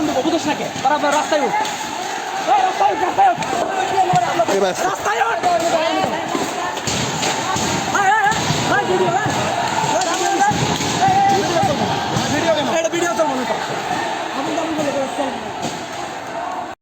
বন্ধু বুঝোস নাকি? তারা রাস্তায় উঠ। রাস্তায় উঠ রাস্তায় উঠ।